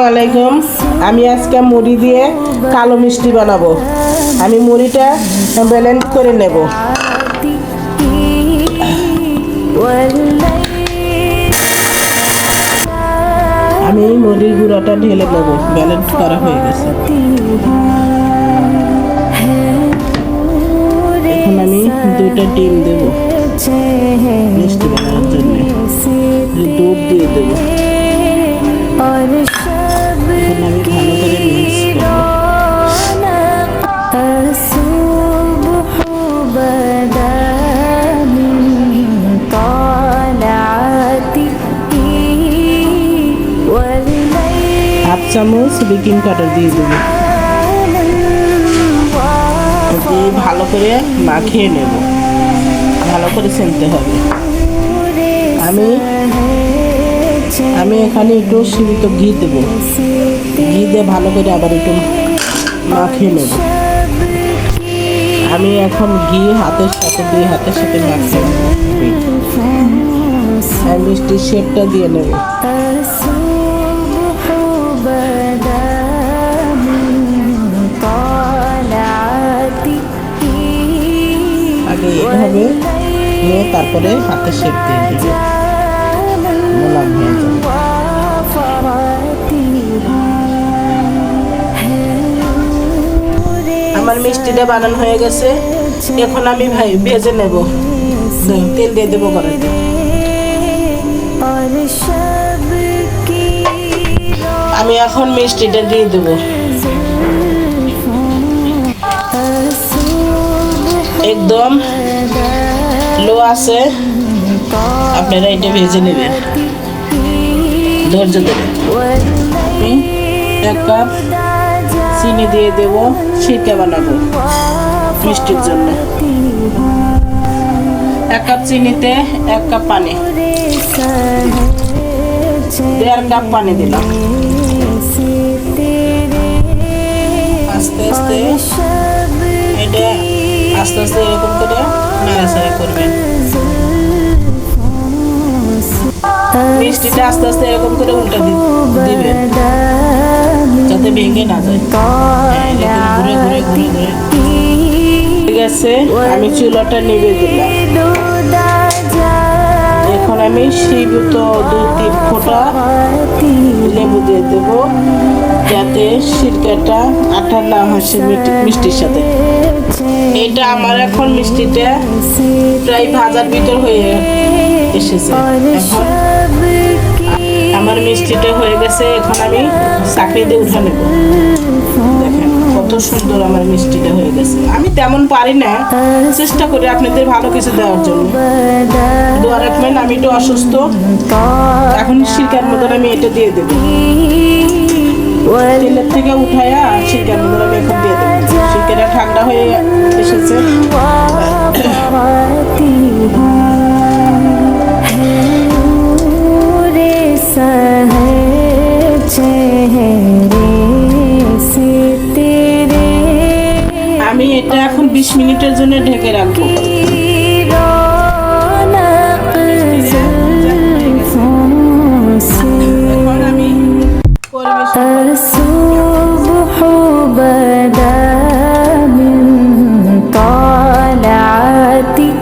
আলাইকুম। আমি আজকে মুড়ি দিয়ে কালো মিষ্টি বানাবো। আমি মুড়িটা ব্যালেন্স করে নেব। আমি মুড়ির গুঁড়াটা ঢেলে নেব। ব্যালেন্স করা হয়ে গেছে। এখন আমি দুইটা ডিম দেব। মিষ্টি বানানোর জন্য। দুধ দিয়ে দেবো। জন্য আমি ভালো হাফ চামচ বেকিং পাউডার দিয়ে দেবো। দিয়ে ভালো করে মাখিয়ে নেব। ভালো করে সেনতে হবে। আমি আমি এখানে একটু সীমিত ঘি দেবো। ঘি দিয়ে ভালো করে আবার একটু মাখিয়ে নেব। আমি এখন ঘি হাতের সাথে দিয়ে হাতের সাথে মাখিয়ে মিষ্টির শেপটা দিয়ে নেব। আগে এভাবে নিয়ে তারপরে হাতে শেপ দিয়ে দিবে। আমার মিষ্টিটা বানানো হয়ে গেছে। এখন আমি ভাই ভেজে নেব। তেল দিয়ে দেবো কড়াইতে আমি এখন মিষ্টিটা দিয়ে দেবো। একদম লো আছে। আপনারা এটা ভেজে নেবেন। ধৈর্য দেবেন এক কাপ। চিনি দিয়ে দেব সিরকা বানাবো মিষ্টির জন্য। এক কাপ চিনিতে এক কাপ পানি। দেড় কাপ পানি দিলাম। আস্তে আস্তে এটা আস্তে আস্তে এরকম করে নাড়াচাড়া করবেন। মিষ্টিটা আস্তে আস্তে এরকম করে উল্টা দি- দিবেন যাতে হ্যাঁ, ঠিক আছে আমি চুলাটা নিবে দিলাম। এখন আমি সীমিত দু তিন ফোঁটা লেবু দিয়ে দেব যাতে সিরকাটা আঠা না হাসে মিষ্টির সাথে। এটা আমার এখন মিষ্টিটা প্রায় ভাজার ভিতর হয়ে এসেছে। এখন আমার মিষ্টিটা হয়ে গেছে, এখন আমি চাকরিতে উঠা নেব। কত সুন্দর আমার মিষ্টিটা হয়ে গেছে। আমি তেমন পারি না, চেষ্টা করি আপনাদের ভালো কিছু দেওয়ার জন্য। দোয়া রাখবেন, আমি একটু অসুস্থ। এখন শিরকার মতন আমি এটা দিয়ে দেবো। তেলের থেকে উঠায়া শিরকার মতন আমি এখন দিয়ে দেবো। শিরকাটা ঠান্ডা হয়ে এসেছে। তিরিশ মিনিটের জন্য ঢেকে রাখব। طالعتك